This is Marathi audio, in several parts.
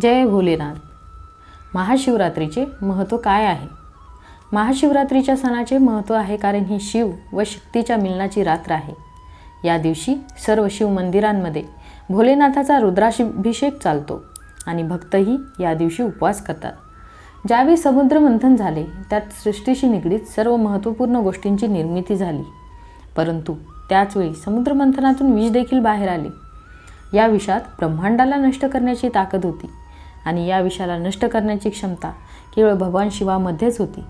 जय भोलेनाथ. महाशिवरात्रीचे महत्त्व काय आहे? महाशिवरात्रीच्या सणाचे महत्त्व आहे कारण ही शिव व शक्तीच्या मिलनाची रात्र आहे. या दिवशी सर्व शिव मंदिरांमध्ये भोलेनाथाचा रुद्राभिषेक चालतो आणि भक्तही या दिवशी उपवास करतात. ज्यावेळी समुद्र मंथन झाले त्यात सृष्टीशी निगडीत सर्व महत्त्वपूर्ण गोष्टींची निर्मिती झाली. परंतु त्याचवेळी समुद्र मंथनातून विष देखील बाहेर आले. या विषात ब्रह्मांडाला नष्ट करण्याची ताकद होती. आणि या विषाला नष्ट करण्याची क्षमता केवळ भगवान शिवामध्येच होती.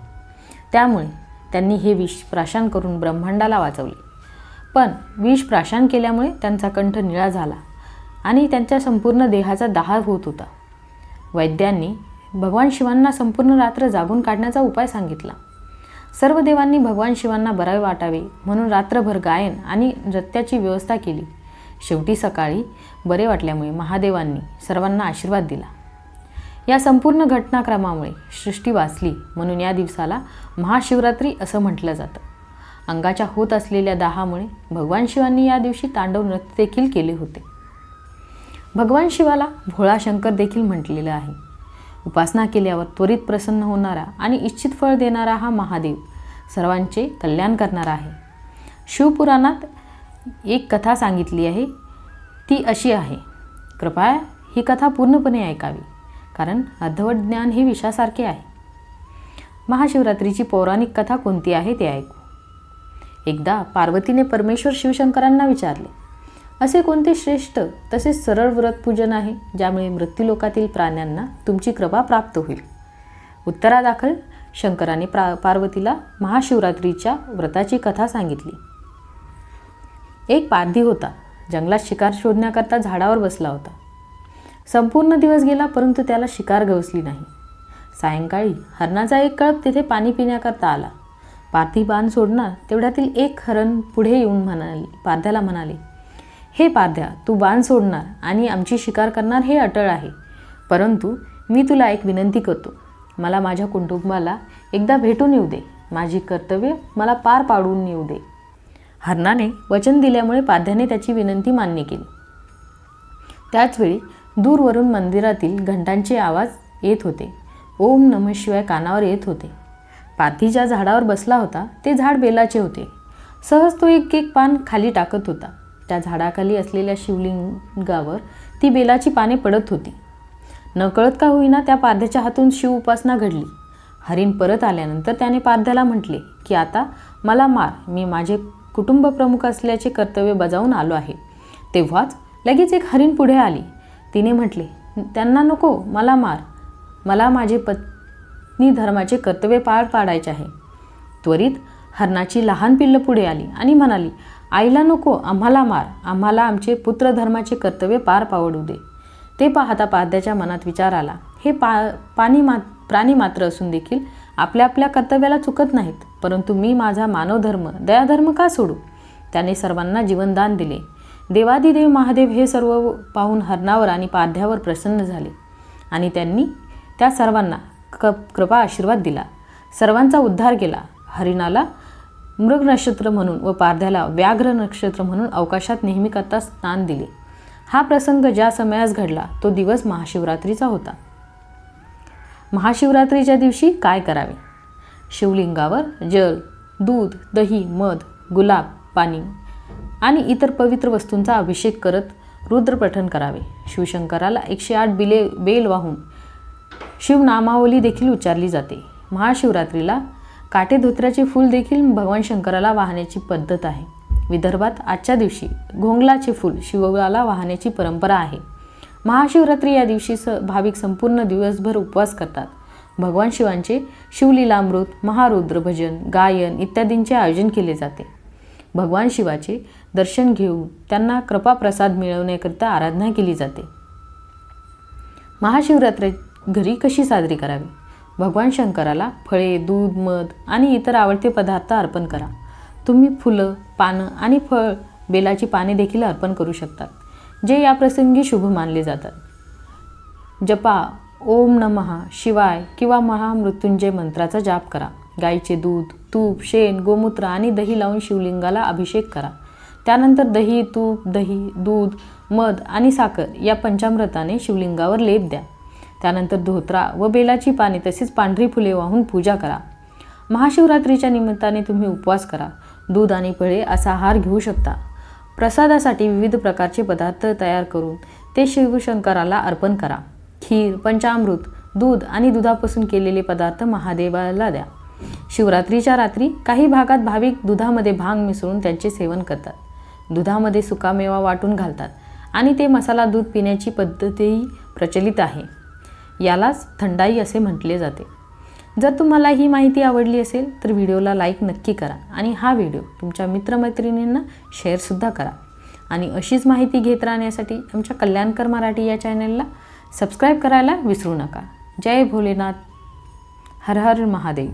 त्यामुळे त्यांनी हे विष प्राशान करून ब्रह्मांडाला वाचवले. पण विष प्राशान केल्यामुळे त्यांचा कंठ निळा झाला आणि त्यांच्या संपूर्ण देहाचा दाह होत होता. वैद्यांनी भगवान शिवांना संपूर्ण रात्र जागून काढण्याचा उपाय सांगितला. सर्व देवांनी भगवान शिवांना बरावे वाटावे म्हणून रात्रभर गायन आणि नृत्याची व्यवस्था केली. शेवटी सकाळी बरे वाटल्यामुळे महादेवांनी सर्वांना आशीर्वाद दिला. या संपूर्ण घटनाक्रमामुळे सृष्टी वाचली म्हणून या दिवसाला महाशिवरात्री असं म्हटलं जातं. अंगाच्या होत असलेल्या दाहामुळे भगवान शिवांनी या दिवशी तांडव नृत्य देखील केले होते. भगवान शिवाला भोळा शंकर देखील म्हटलेलं आहे. उपासना केल्यावर त्वरित प्रसन्न होणारा आणि इच्छित फळ देणारा हा महादेव सर्वांचे कल्याण करणारा आहे. शिवपुराणात एक कथा सांगितली आहे. ती अशी आहे. कृपया ही कथा पूर्णपणे ऐकावी. कारण अर्धवट ज्ञान हे विषासारखे आहे. महाशिवरात्रीची पौराणिक कथा कोणती आहे ते ऐकू. एकदा पार्वतीने परमेश्वर शिवशंकरांना विचारले असे कोणते श्रेष्ठ तसेच सरळ व्रतपूजन आहे ज्यामुळे मृत्यूलोकातील प्राण्यांना तुमची कृपा प्राप्त होईल? उत्तरादाखल शंकराने प्रा पार्वतीला महाशिवरात्रीच्या व्रताची कथा सांगितली. एक पारधी होता जंगलात शिकार शोधण्याकरता झाडावर बसला होता. संपूर्ण दिवस गेला परंतु त्याला शिकार गवसली नाही. सायंकाळी हरणाचा एक कळप तिथे पाणी पिण्याकरता आला. पार्थी बाण सोडणार तेवढ्यातील एक हरण पुढे येऊन म्हणाले पारध्याला म्हणाले हे पारध्या तू बाण सोडणार आणि आमची शिकार करणार हे अटळ आहे. परंतु मी तुला एक विनंती करतो. मला माझ्या कुटुंबाला एकदा भेटून येऊ दे. माझी कर्तव्य मला पार पाडून येऊ दे. हरणाने वचन दिल्यामुळे पाध्याने त्याची विनंती मान्य केली. त्याचवेळी दूरवरून मंदिरातील घंटांचे आवाज येत होते. ओम नम शिवाय कानावर येत होते. पाथी ज्या झाडावर बसला होता ते झाड बेलाचे होते. सहज तो एक एक पान खाली टाकत होता. त्या झाडाखाली असलेल्या शिवलिंगावर ती बेलाची पाने पडत होती. नकळत का होईना त्या पाध्याच्या हातून शिव उपासना घडली. हरिण परत आल्यानंतर त्याने पाध्याला म्हटले की आता मला मार. मी माझे कुटुंब प्रमुख असल्याचे कर्तव्य बजावून आलो आहे. तेव्हाच लगेच एक हरिण पुढे आली. तिने म्हटले त्यांना नको मला मार. मला माझे पत्नी धर्माचे कर्तव्य पार पाडायचे आहे. त्वरित हरणाची लहान पिल्लं पुढे आली आणि म्हणाली आईला नको आम्हाला मार. आम्हाला आमचे पुत्र धर्माचे कर्तव्य पार पावडू दे. ते पाहता पाद्याच्या मनात विचार आला हे पा पाणी मा प्राणी मात्र असून देखील आपल्या आपल्या कर्तव्याला चुकत नाहीत परंतु मी माझा मानवधर्म दयाधर्म का सोडू? त्याने सर्वांना जीवनदान दिले. देवादिदेव महादेव हे सर्व पाहून हरणावर आणि पाध्यावर प्रसन्न झाले. आणि त्यांनी त्या सर्वांना क कृपा आशीर्वाद दिला. सर्वांचा उद्धार केला. हरिणाला मृग नक्षत्र म्हणून व पारध्याला व्याघ्र नक्षत्र म्हणून अवकाशात नेहमीकरता स्नान दिले. हा प्रसंग ज्या समयास घडला तो दिवस महाशिवरात्रीचा होता. महाशिवरात्रीच्या दिवशी काय करावे? शिवलिंगावर जल दूध दही मध गुलाब पाणी आणि इतर पवित्र वस्तूंचा अभिषेक करत रुद्रपठण करावे. शिवशंकराला एकशे आठ बिले बेल वाहून शिवनामावली देखील उच्चारली जाते. महाशिवरात्रीला काटे धोत्र्याचे फूल देखील भगवान शंकराला वाहण्याची पद्धत आहे. विदर्भात आजच्या दिवशी घोंगलाचे फूल शिवला वाहण्याची परंपरा आहे. महाशिवरात्री या दिवशी स भाविक संपूर्ण दिवसभर उपवास करतात. भगवान शिवांचे शिवलीलामृत महारुद्र भजन गायन इत्यादींचे आयोजन केले जाते. भगवान शिवाचे दर्शन घेऊन त्यांना कृपाप्रसाद मिळवण्याकरिता आराधना केली जाते. महाशिवरात्र घरी कशी साजरी करावी? भगवान शंकराला फळे दूध मध आणि इतर आवडते पदार्थ अर्पण करा. तुम्ही फुलं पानं आणि फळ बेलाची पाने देखील अर्पण करू शकतात जे या प्रसंगी शुभ मानले जातात. जपा ओम नमः शिवाय किंवा महामृत्युंजय मंत्राचा जाप करा. गाईचे दूध तूप शेण गोमूत्र आणि दही लावून शिवलिंगाला अभिषेक करा. त्यानंतर दही तूप दही दूध मध आणि साखर या पंचामृताने शिवलिंगावर लेप द्या. त्यानंतर धोत्रा व बेलाची पाने तसेच पांढरी फुले वाहून पूजा करा. महाशिवरात्रीच्या निमित्ताने तुम्ही उपवास करा. दूध आणि फळे असा आहार घेऊ शकता. प्रसादासाठी विविध प्रकारचे पदार्थ तयार करून ते शिवशंकराला अर्पण करा. खीर पंचामृत दूध आणि दुधापासून केलेले पदार्थ महादेवाला द्या. शिवरात्रीच्या रात्री काही भागात भाविक दुधामध्ये भांग मिसळून त्यांचे सेवन करतात. दुधामध्ये सुकामेवा वाटून घालतात आणि ते मसाला दूध पिण्याची पद्धतही प्रचलित आहे. यालाच थंडाई असे म्हटले जाते. जर तुम्हाला ही माहिती आवडली असेल तर व्हिडिओला लाईक नक्की करा आणि हा व्हिडिओ तुमच्या मित्रमैत्रिणींना शेअरसुद्धा करा. आणि अशीच माहिती घेत राहण्यासाठी आमच्या कल्याणकर मराठी या चॅनलला सबस्क्राईब करायला विसरू नका. जय भोलेनाथ. हर हर महादेव.